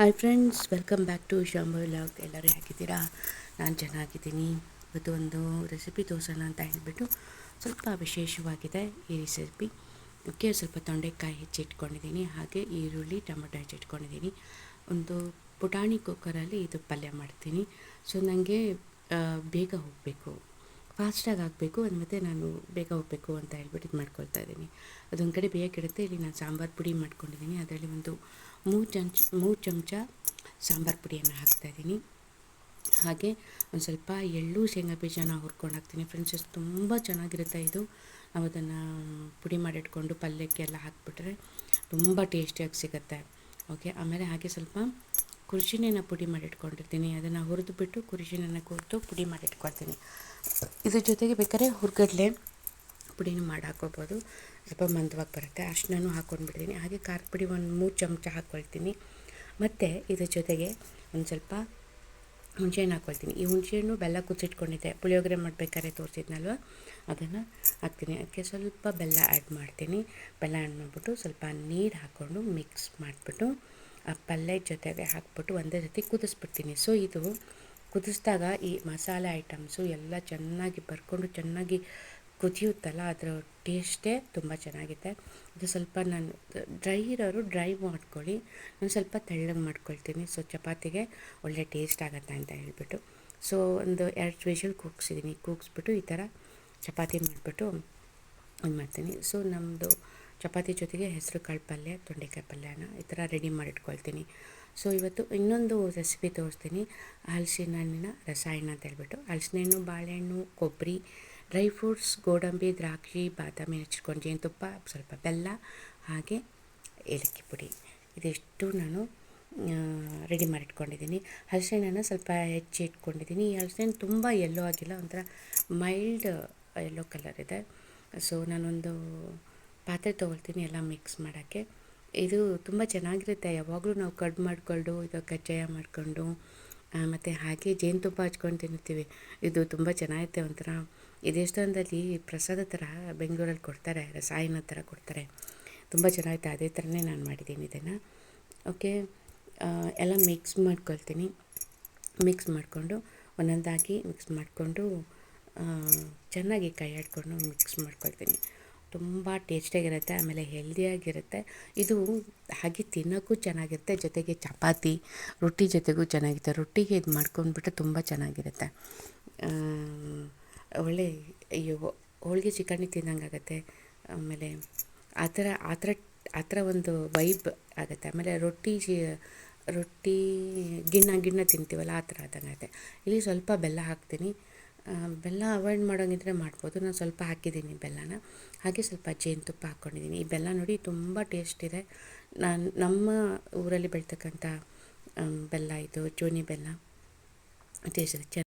Hi friends welcome back to ಶಾಂಬೋ ಲಾಗ್ ಎಲ್ಲರೂ ಹೇಗಿದ್ದೀರಾ? ನಾನು ಚೆನ್ನಾಗಿದ್ದೀನಿ. ಇವತ್ತು ಒಂದು ರೆಸಿಪಿ ತೋರಿಸೋಣ ಅಂತ ಹೇಳಿಬಿಟ್ಟು ಸ್ವಲ್ಪ ವಿಶೇಷವಾಗಿದೆ ಈ ರೆಸಿಪಿ ಅದಕ್ಕೆ ಸ್ವಲ್ಪ ತೊಂಡೆಕಾಯಿ ಹೆಚ್ಚಿಟ್ಕೊಂಡಿದ್ದೀನಿ ಹಾಗೆ ಈರುಳ್ಳಿ, ಟೊಮೆಟೊ ಹೆಚ್ಚಿಟ್ಕೊಂಡಿದ್ದೀನಿ ಒಂದು ಪುಟಾಣಿ ಕುಕ್ಕರಲ್ಲಿ ಇದು ಪಲ್ಯ ಮಾಡ್ತೀನಿ. ಸೊ ನನಗೆ ಬೇಗ ಹೋಗಬೇಕು. ಫಾಸ್ಟಾಗಿ ಆಗಬೇಕು ಮತ್ತು ನಾನು ಬೇಗ ಹೋಗಬೇಕು ಅಂತ ಹೇಳ್ಬಿಟ್ಟು ಇದು ಮಾಡ್ಕೊಳ್ತಾ ಇದ್ದೀನಿ. ಅದೊಂದು ಕಡೆ ಬೇಯಕ್ಕಿಡುತ್ತೆ ಇಲ್ಲಿ ನಾನು ಸಾಂಬಾರು ಪುಡಿ ಮಾಡ್ಕೊಂಡಿದ್ದೀನಿ. ಅದರಲ್ಲಿ ಒಂದು ಮೂರು ಚಮಚ ಮೂರು ಚಮಚ ಸಾಂಬಾರು ಪುಡಿಯನ್ನು ಹಾಕ್ತಾಯಿದ್ದೀನಿ ಹಾಗೆ ಒಂದು ಸ್ವಲ್ಪ ಎಳ್ಳು, ಶೇಂಗಾ ಬೀಜನ ಹುರ್ಕೊಂಡು ಹಾಕ್ತೀನಿ. ಫ್ರೆಂಡ್ಸ್ ತುಂಬ ಚೆನ್ನಾಗಿರುತ್ತೆ ಇದು. ನಾವು ಅದನ್ನು ಪುಡಿ ಮಾಡಿಟ್ಕೊಂಡು ಪಲ್ಯಕ್ಕೆಲ್ಲ ಹಾಕಿಬಿಟ್ರೆ ತುಂಬ ಟೇಸ್ಟಿಯಾಗಿ ಸಿಗುತ್ತೆ. ಓಕೆ ಆಮೇಲೆ ಹಾಗೆ ಸ್ವಲ್ಪ ಕುರ್ಚಿನೆನ ಪುಡಿ ಮಾಡಿಟ್ಕೊಂಡಿರ್ತೀನಿ. ಅದನ್ನು ಹುರಿದುಬಿಟ್ಟು ಕುರ್ಚಿನೆನ ಕುರಿತು ಪುಡಿ ಮಾಡಿಟ್ಕೊಳ್ತೀನಿ. ಇದ್ರ ಜೊತೆಗೆ ಬೇಕಾದ್ರೆ ಹುರ್ಗಡ್ಲೆ ಪುಡಿನೂ ಮಾಡಿ ಹಾಕೋಬೋದು ಸ್ವಲ್ಪ ಮಂದವಾಗಿ ಬರುತ್ತೆ. ಅಷ್ಟನ್ನು ಹಾಕ್ಕೊಂಡ್ಬಿಡ್ತೀನಿ ಹಾಗೆ ಖಾರ ಪುಡಿ ಒಂದು ಮೂರು ಚಮಚ ಹಾಕ್ಕೊಳ್ತೀನಿ ಮತ್ತು ಇದ್ರ ಜೊತೆಗೆ ಒಂದು ಸ್ವಲ್ಪ ಹುಣಸೆಹಣ್ಣು ಹಾಕ್ಕೊಳ್ತೀನಿ ಈ ಹುಣಸೆಹಣ್ಣು ಬೆಲ್ಲ ಕುದಿಸಿಟ್ಕೊಂಡಿದ್ದೆ. ಪುಳಿಯೋಗರೆ ಮಾಡಬೇಕಾದ್ರೆ ತೋರಿಸಿದ್ನಲ್ವ? ಅದನ್ನು ಹಾಕ್ತೀನಿ. ಅದಕ್ಕೆ ಸ್ವಲ್ಪ ಬೆಲ್ಲ ಆ್ಯಡ್ ಮಾಡ್ತೀನಿ. ಬೆಲ್ಲ ಆ್ಯಡ್ ಮಾಡಿಬಿಟ್ಟು ಸ್ವಲ್ಪ ನೀರು ಹಾಕ್ಕೊಂಡು ಮಿಕ್ಸ್ ಮಾಡಿಬಿಟ್ಟು ಆ ಪಲ್ಯ ಜೊತೆಗೆ ಹಾಕ್ಬಿಟ್ಟು ಒಂದೇ ರೀತಿ ಕುದಿಸ್ಬಿಡ್ತೀನಿ. ಸೊ ಇದು ಕುದಿಸಿದಾಗ ಈ ಮಸಾಲೆ ಐಟಮ್ಸು ಎಲ್ಲ ಚೆನ್ನಾಗಿ ಬರ್ಕೊಂಡು ಚೆನ್ನಾಗಿ ಕುದಿಯುತ್ತಲ್ಲ, ಅದರ ಟೇಸ್ಟೇ ತುಂಬ ಚೆನ್ನಾಗಿದೆ ಇದು ಸ್ವಲ್ಪ ನಾನು ಡ್ರೈ ಇರೋರು ಡ್ರೈ ಮಾಡ್ಕೊಳ್ಳಿ ನಾನು ಸ್ವಲ್ಪ ತೆಳ್ಳಗೆ ಮಾಡ್ಕೊಳ್ತೀನಿ. ಸೊ ಚಪಾತಿಗೆ ಒಳ್ಳೆ ಟೇಸ್ಟ್ ಆಗುತ್ತೆ ಅಂತ ಹೇಳಿಬಿಟ್ಟು. ಸೊ ಒಂದು ಎರಡು ವಿಷಲ್ ಕೂಗ್ಸಿದ್ದೀನಿ ಕೂಗಿಸ್ಬಿಟ್ಟು ಈ ಥರ ಚಪಾತಿ ಮಾಡಿಬಿಟ್ಟು ಇದು ಮಾಡ್ತೀನಿ ಸೊ ನಮ್ಮದು ಚಪಾತಿ ಜೊತೆಗೆ ಹೆಸರು ಕಾಳು ಪಲ್ಯ, ತೊಂಡೆಕಾಯಿ ಪಲ್ಯನ ಈ ಥರ ರೆಡಿ ಮಾಡಿಟ್ಕೊಳ್ತೀನಿ. ಸೊ ಇವತ್ತು ಇನ್ನೊಂದು ರೆಸಿಪಿ ತೋರಿಸ್ತೀನಿ. ಹಲಸಿನ ಹಣ್ಣಿನ ರಸಾಯನ ಅಂತ ಹೇಳ್ಬಿಟ್ಟು. ಹಲಸಿನ ಹಣ್ಣು ಬಾಳೆಹಣ್ಣು, ಕೊಬ್ಬರಿ, ಡ್ರೈ ಫ್ರೂಟ್ಸ್, ಗೋಡಂಬಿ, ದ್ರಾಕ್ಷಿ, ಬಾದಾಮಿ ಹಚ್ಕೊಂಡು ಜೇನುತುಪ್ಪ, ಸ್ವಲ್ಪ ಬೆಲ್ಲ, ಹಾಗೆ ಏಲಕ್ಕಿ ಪುಡಿ. ಇದಿಷ್ಟು ನಾನು ರೆಡಿ ಮಾಡಿಟ್ಕೊಂಡಿದ್ದೀನಿ. ಹಣ್ಣನ್ನು ಸ್ವಲ್ಪ ಹೆಚ್ಚಿ ಇಟ್ಕೊಂಡಿದ್ದೀನಿ. ಈ ಹಲಸಿನ ತುಂಬ ಎಲ್ಲೋ ಆಗಿಲ್ಲ, ಒಂಥರ ಮೈಲ್ಡ್ ಎಲ್ಲೋ ಕಲರ್ ಇದೆ. ಸೊ ನಾನೊಂದು ಪಾತ್ರೆ ತೊಗೊಳ್ತೀನಿ, ಎಲ್ಲ ಮಿಕ್ಸ್ ಮಾಡೋಕ್ಕೆ. ಇದು ತುಂಬ ಚೆನ್ನಾಗಿರುತ್ತೆ. ಯಾವಾಗಲೂ ನಾವು ಕಡ್ಬು ಮಾಡಿಕೊಂಡು, ಇದು ಕಜ್ಜಾಯ ಮಾಡಿಕೊಂಡು ಮತ್ತು ಹಾಗೆ ಜೇನುತುಪ್ಪ ಹಚ್ಕೊಂಡು ತಿನ್ನುತ್ತೀವಿ. ಇದು ತುಂಬ ಚೆನ್ನಾಗಿರುತ್ತೆ ಒಂಥರ. ಈ ದೇವಸ್ಥಾನದಲ್ಲಿ ಪ್ರಸಾದ ಥರ ಬೆಂಗಳೂರಲ್ಲಿ ಕೊಡ್ತಾರೆ, ರಸಾಯನ ಥರ ಕೊಡ್ತಾರೆ. ತುಂಬ ಚೆನ್ನಾಗಿತ್ತು ಅದೇ ಥರನೇ ನಾನು ಮಾಡಿದ್ದೀನಿ ಇದನ್ನು. ಓಕೆ ಎಲ್ಲ ಮಿಕ್ಸ್ ಮಾಡ್ಕೊಳ್ತೀನಿ. ಮಿಕ್ಸ್ ಮಾಡಿಕೊಂಡು, ಒಂದೊಂದಾಗಿ ಮಿಕ್ಸ್ ಮಾಡಿಕೊಂಡು ಚೆನ್ನಾಗಿ ಕೈ ಮಿಕ್ಸ್ ಮಾಡ್ಕೊಳ್ತೀನಿ. ತುಂಬ ಟೇಸ್ಟಿಯಾಗಿರುತ್ತೆ, ಆಮೇಲೆ ಹೆಲ್ದಿಯಾಗಿರುತ್ತೆ. ಇದು ಹಾಗೆ ತಿನ್ನೋಕ್ಕೂ ಚೆನ್ನಾಗಿರುತ್ತೆ, ಜೊತೆಗೆ ಚಪಾತಿ, ರೊಟ್ಟಿ ಜೊತೆಗೂ ಚೆನ್ನಾಗಿರುತ್ತೆ. ರೊಟ್ಟಿಗೆ ಇದು ಮಾಡ್ಕೊಂಡ್ಬಿಟ್ರೆ ತುಂಬ ಚೆನ್ನಾಗಿರುತ್ತೆ. ಒಳ್ಳೆ ಅಯ್ಯೋ, ಹೋಳಿಗೆ ಚಿಕಣಿ ತಿನ್ನಂಗಾಗತ್ತೆ ಆಮೇಲೆ ಆ ಥರ ಆ ಥರ ಆ ಥರ ಒಂದು ವೈಬ್ ಆಗುತ್ತೆ. ಆಮೇಲೆ ರೊಟ್ಟಿ ರೊಟ್ಟಿ ಗಿಣ್ಣ ಗಿಣ್ಣ ತಿಂತೀವಲ್ಲ, ಆ ಥರ ಆದಂಗಾಗುತ್ತೆ ಇಲ್ಲಿ ಸ್ವಲ್ಪ ಬೆಲ್ಲ ಹಾಕ್ತೀನಿ. ಬೆಲ್ಲ ಅವಾಯ್ಡ್ ಮಾಡೋಂಗಿದ್ರೆ ಮಾಡ್ಬೋದು. ನಾನು ಸ್ವಲ್ಪ ಹಾಕಿದ್ದೀನಿ ಬೆಲ್ಲನ. ಹಾಗೆ ಸ್ವಲ್ಪ ಜೇನುತುಪ್ಪ ಹಾಕ್ಕೊಂಡಿದ್ದೀನಿ. ಈ ಬೆಲ್ಲ ನೋಡಿ ತುಂಬ ಟೇಸ್ಟ್ ಇದೆ. ನಾನು ನಮ್ಮ ಊರಲ್ಲಿ ಬೆಳ್ತಕ್ಕಂಥ ಬೆಲ್ಲ ಇದು ಜೋನಿ ಬೆಲ್ಲ. ಟೇಸ್ಟ್ ಇದೆ.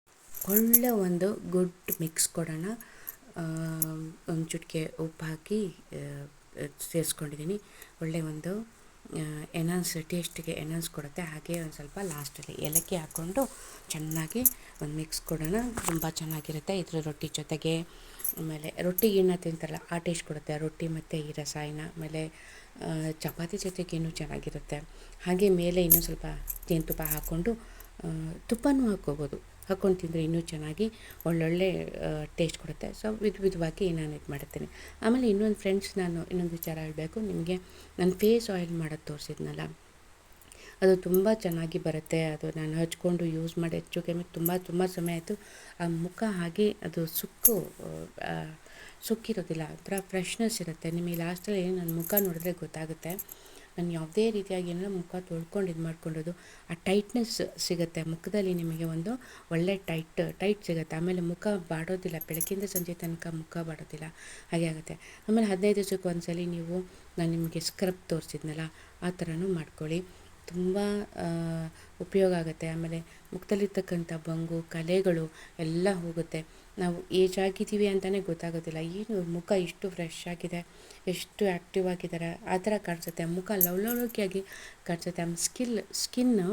ಒಳ್ಳೆ ಒಂದು ಗುಡ್ ಮಿಕ್ಸ್ ಕೊಡೋಣ. ಒಂದು ಚುಟಿಕೆ ಉಪ್ಪು ಹಾಕಿ ಸೇರಿಸ್ಕೊಂಡಿದ್ದೀನಿ. ಒಳ್ಳೆ ಒಂದು ಎನನ್ಸ್, ಟೇಸ್ಟಿಗೆ ಎನನ್ಸ್ ಕೊಡುತ್ತೆ. ಹಾಗೆ ಒಂದು ಸ್ವಲ್ಪ ಲಾಸ್ಟಲ್ಲಿ ಏಲಕ್ಕಿ ಹಾಕ್ಕೊಂಡು ಚೆನ್ನಾಗಿ ಒಂದು ಮಿಕ್ಸ್ ಕೊಡೋಣ. ತುಂಬ ಚೆನ್ನಾಗಿರುತ್ತೆ ಇದ್ರ ರೊಟ್ಟಿ ಜೊತೆಗೆ. ಆಮೇಲೆ ರೊಟ್ಟಿ ಗಿಣ್ಣ ತಿಂತಾರಲ್ಲ, ಆ ಟೇಸ್ಟ್ ಕೊಡುತ್ತೆ. ರೊಟ್ಟಿ ಮತ್ತು ಈ ರಸಾಯನ, ಆಮೇಲೆ ಚಪಾತಿ ಜೊತೆಗೇನು ಚೆನ್ನಾಗಿರುತ್ತೆ. ಹಾಗೆ ಮೇಲೆ ಇನ್ನೂ ಸ್ವಲ್ಪ ಜೇನುತುಪ್ಪ ಹಾಕ್ಕೊಂಡು ತುಪ್ಪನೂ ಹಾಕ್ಕೋಬೋದು. ಹಾಕ್ಕೊಂಡು ತಿಂದರೆ ಇನ್ನೂ ಚೆನ್ನಾಗಿ ಒಳ್ಳೊಳ್ಳೆ ಟೇಸ್ಟ್ ಕೊಡುತ್ತೆ. ಸೊ ವಿಧ ವಿಧವಾಗಿ ನಾನು ಇದು ಮಾಡ್ತೀನಿ. ಆಮೇಲೆ ಇನ್ನೊಂದು ಫ್ರೆಂಡ್ಸ್ ನಾನು ಇನ್ನೊಂದು ವಿಚಾರ ಹೇಳಬೇಕು. ನಿಮಗೆ ನಾನು ಫೇಸ್ ಆಯಿಲ್ ಮಾಡೋದು ತೋರಿಸಿದ್ನಲ್ಲ, ಅದು ತುಂಬ ಚೆನ್ನಾಗಿ ಬರುತ್ತೆ. ಅದು ನಾನು ಹಚ್ಕೊಂಡು ಯೂಸ್ ಮಾಡಿ ಹೆಚ್ಚು ಕಮ್ಮಿ ತುಂಬ ತುಂಬ ಸಮಯ ಆಯಿತು. ಆ ಮುಖ ಹಾಗೆ ಅದು ಸುಕ್ಕು ಸುಕ್ಕಿರೋದಿಲ್ಲ, ಒಂಥರ ಫ್ರೆಶ್ನೆಸ್ ಇರುತ್ತೆ. ನಿಮಗೆ ಲಾಸ್ಟಲ್ಲಿ ನನ್ನ ಮುಖ ನೋಡಿದ್ರೆ ಗೊತ್ತಾಗುತ್ತೆ. ನಾನು ಯಾವುದೇ ರೀತಿಯಾಗಿ ಏನಾರ ಮುಖ ತೊಳ್ಕೊಂಡು ಇದು ಮಾಡ್ಕೊಂಡೋದು ಆ ಟೈಟ್ನೆಸ್ ಸಿಗುತ್ತೆ. ಮುಖದಲ್ಲಿ ನಿಮಗೆ ಒಂದು ಒಳ್ಳೆ ಟೈಟ್ ಟೈಟ್ ಸಿಗುತ್ತೆ. ಆಮೇಲೆ ಮುಖ ಬಾಡೋದಿಲ್ಲ. ಬೆಳಗ್ಗೆಯಿಂದ ಸಂಜೆ ತನಕ ಮುಖ ಬಾಡೋದಿಲ್ಲ. ಹಾಗೆ ಆಗುತ್ತೆ. ಆಮೇಲೆ ಹದಿನೈದು ದಿವಸಕ್ಕೆ ಒಂದ್ಸಲಿ ನೀವು, ನಾನು ನಿಮಗೆ ಸ್ಕ್ರಬ್ ತೋರಿಸಿದ್ನಲ್ಲ, ಆ ಥರನೂ ಮಾಡ್ಕೊಳ್ಳಿ. ತುಂಬ ಉಪಯೋಗ ಆಗುತ್ತೆ. ಆಮೇಲೆ ಮುಖದಲ್ಲಿರ್ತಕ್ಕಂಥ ಬಂಗು ಕಲೆಗಳು ಎಲ್ಲ ಹೋಗುತ್ತೆ. ನಾವು ಏಜ್ ಆಗಿದ್ದೀವಿ ಅಂತಲೇ ಗೊತ್ತಾಗೋದಿಲ್ಲ. ಏನು ಮುಖ ಇಷ್ಟು ಫ್ರೆಶ್ ಆಗಿದೆ, ಎಷ್ಟು ಆ್ಯಕ್ಟಿವ್ ಆಗಿದ್ದಾರೆ ಆ ಥರ ಕಾಣಿಸುತ್ತೆ. ಮುಖ ಲವಲವಿಕೆಯಾಗಿ ಕಾಣಿಸುತ್ತೆ. ಆಮೇಲೆ ಸ್ಕಿಲ್ ಸ್ಕಿನ್ನು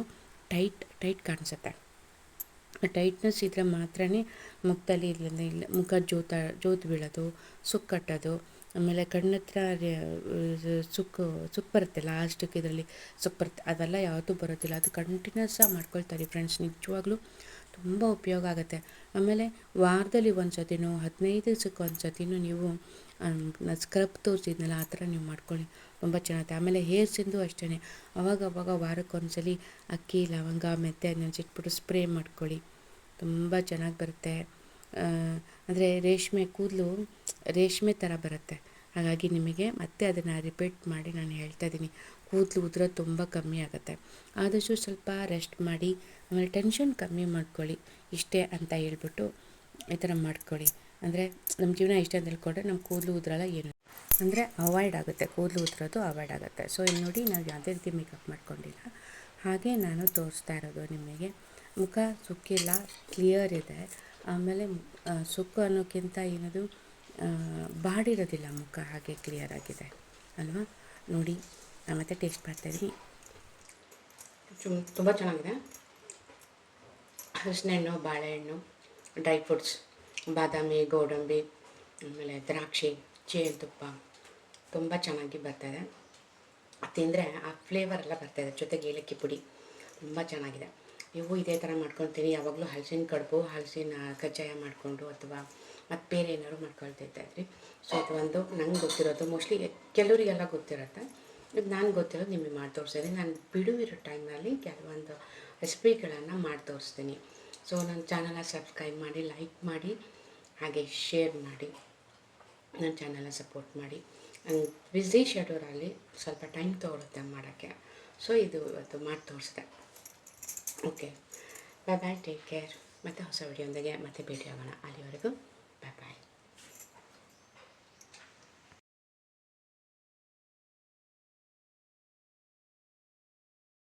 ಟೈಟ್ ಟೈಟ್ ಕಾಣಿಸುತ್ತೆ. ಟೈಟ್ನೆಸ್ ಇದ್ದರೆ ಮಾತ್ರನೇ ಮುಖದಲ್ಲಿ ಇಲ್ಲ. ಮುಖ ಜೋತ ಜೋತು ಬೀಳೋದು, ಸುಕ್ಕಟ್ಟೋದು ಆಮೇಲೆ ಕಣ್ಣತ್ರ ಸುಕ್ಕು ಸುಕ್ಕು ಬರುತ್ತೆ ಲಾಸ್ಟಿಗೆ ಇದರಲ್ಲಿ. ಸುಕ್ಕು ಬರುತ್ತೆ. ಅದೆಲ್ಲ ಯಾವತ್ತೂ ಬರೋದಿಲ್ಲ. ಅದು ಕಂಟಿನ್ಯೂಸ್ ಆಗಿ ಮಾಡ್ಕೊಳ್ತಾರೆ ಫ್ರೆಂಡ್ಸ್ ನಿಜವಾಗ್ಲೂ ತುಂಬ ಉಪಯೋಗ ಆಗುತ್ತೆ. ಆಮೇಲೆ ವಾರದಲ್ಲಿ ಒಂದು ಸತಿನೂ ಹದಿನೈದು ದಿವ್ಸಕ್ಕೆ ಒಂದು ಸತಿನೂ ನೀವು ಸ್ಕ್ರಬ್ ತೋರಿಸಿದ್ನಲ್ಲ, ಆ ಥರ ನೀವು ಮಾಡ್ಕೊಳ್ಳಿ. ತುಂಬ ಚೆನ್ನಾಗುತ್ತೆ. ಆಮೇಲೆ ಹೇರ್ಸಿಂದು ಅಷ್ಟೇ ಅವಾಗ ಅವಾಗ ವಾರಕ್ಕೊಂದ್ಸಲಿ ಅಕ್ಕಿ, ಲವಂಗ ಮೆತ್ತೆ ನೆನೆಸಿಟ್ಬಿಟ್ಟು ಸ್ಪ್ರೇ ಮಾಡ್ಕೊಳ್ಳಿ. ತುಂಬ ಚೆನ್ನಾಗಿ ಬರುತ್ತೆ. ಅಂದರೆ ರೇಷ್ಮೆ ಕೂದಲು ರೇಷ್ಮೆ ಥರ ಬರುತ್ತೆ. ಹಾಗಾಗಿ ನಿಮಗೆ ಮತ್ತೆ ಅದನ್ನು ರಿಪೀಟ್ ಮಾಡಿ ನಾನು ಹೇಳ್ತಾ ಇದ್ದೀನಿ ಕೂದಲು ಉದುರ ತುಂಬ ಕಮ್ಮಿ ಆಗುತ್ತೆ. ಆದಷ್ಟು ಸ್ವಲ್ಪ ರೆಸ್ಟ್ ಮಾಡಿ, ಆಮೇಲೆ ಟೆನ್ಷನ್ ಕಮ್ಮಿ ಮಾಡ್ಕೊಳ್ಳಿ. ಇಷ್ಟೇ ಅಂತ ಹೇಳ್ಬಿಟ್ಟು ಈ ಥರ ಮಾಡ್ಕೊಳ್ಳಿ. ಅಂದರೆ ನಮ್ಮ ಜೀವನ ಇಷ್ಟ ಅಂತ ಹೇಳ್ಕೊಂಡ್ರೆ ನಮ್ಮ ಕೂದಲು ಉದ್ರಲ್ಲ ಏನು? ಅಂದರೆ ಅವಾಯ್ಡ್ ಆಗುತ್ತೆ. ಕೂದಲು ಉದ್ರೋದು ಅವಾಯ್ಡ್ ಆಗುತ್ತೆ. ಸೊ ಇಲ್ಲಿ ನೋಡಿ ನಾವು ಯಾವುದೇ ರೀತಿ ಮೇಕಪ್ ಮಾಡ್ಕೊಂಡಿಲ್ಲ. ಹಾಗೆ ನಾನು ತೋರಿಸ್ತಾ ಇರೋದು ನಿಮಗೆ. ಮುಖ ಸುಕ್ಕಿಲ್ಲ ಕ್ಲಿಯರ್ ಇದೆ. ಆಮೇಲೆ ಸೊಕ್ಕು ಅನ್ನೋಕ್ಕಿಂತ ಏನದು ಬಾಡಿರೋದಿಲ್ಲ ಮುಖ ಹಾಗೆ ಕ್ಲಿಯರ್ ಆಗಿದೆ, ಅಲ್ವಾ? ನೋಡಿ ಮತ್ತೆ ಟೇಸ್ಟ್ ಮಾಡ್ತಾಯಿದ್ದೀನಿ ತುಂಬ ಚೆನ್ನಾಗಿದೆ. ಹಲಸಿನಹಣ್ಣು ಬಾಳೆಹಣ್ಣು ಡ್ರೈ ಫ್ರೂಟ್ಸ್ ಬಾದಾಮಿ, ಗೋಡಂಬಿ, ಆಮೇಲೆ ದ್ರಾಕ್ಷಿ, ಜೇನುತುಪ್ಪ, ತುಂಬ ಚೆನ್ನಾಗಿ ಬರ್ತಾಯಿದೆ ತಿಂದರೆ ಆ ಫ್ಲೇವರ್ ಎಲ್ಲ ಬರ್ತಾಯಿದೆ ಜೊತೆಗೆ ಏಲಕ್ಕಿ ಪುಡಿ, ತುಂಬ ಚೆನ್ನಾಗಿದೆ. ನೀವು ಇದೇ ಥರ ಮಾಡ್ಕೊತೀನಿ ಯಾವಾಗಲೂ ಹಲಸಿನ ಕಡುಬು, ಹಲಸಿನ ಕಜ್ಜಾಯ ಮಾಡಿಕೊಂಡು ಅಥವಾ ಮತ್ತು ಬೇರೆ ಏನಾದ್ರು ಮಾಡ್ಕೊಳ್ತಾ ಸೊ ಇದು ಒಂದು ನಂಗೆ ಗೊತ್ತಿರೋದು. ಮೋಸ್ಟ್ಲಿ ಕೆಲವರಿಗೆಲ್ಲ ಗೊತ್ತಿರುತ್ತೆ. ಇದು ನಾನು ಗೊತ್ತಿರೋದು ನಿಮಗೆ ಮಾಡಿ ತೋರಿಸ್ತೀನಿ. ನಾನು ಬಿಡುವಿರೋ ಟೈಮ್ನಲ್ಲಿ ಕೆಲವೊಂದು ರೆಸಿಪಿಗಳನ್ನು ಮಾಡಿ ತೋರಿಸ್ತೀನಿ. ಸೊ ನನ್ನ ಚಾನಲ್ನ ಸಬ್ಸ್ಕ್ರೈಬ್ ಮಾಡಿ ಲೈಕ್ ಮಾಡಿ, ಹಾಗೆ ಶೇರ್ ಮಾಡಿ ನನ್ನ ಚಾನಲ್ನ ಸಪೋರ್ಟ್ ಮಾಡಿ. ಬ್ಯುಸಿ ಶೆಡ್ಯೂಲಲ್ಲಿ ಸ್ವಲ್ಪ ಟೈಮ್ ತೊಗೊಳುತ್ತೆ ಮಾಡೋಕ್ಕೆ. ಸೊ ಇದು ಇವತ್ತು ಮಾಡಿ ತೋರಿಸಿದೆ. Okay bye bye take care ಮತ್ತು ಹೊಸ ವಿಡಿಯೋಂದಿಗೆ ಮತ್ತೆ ಭೇಟಿಯಾಗೋಣ. ಅಲ್ಲಿವರೆಗೂ.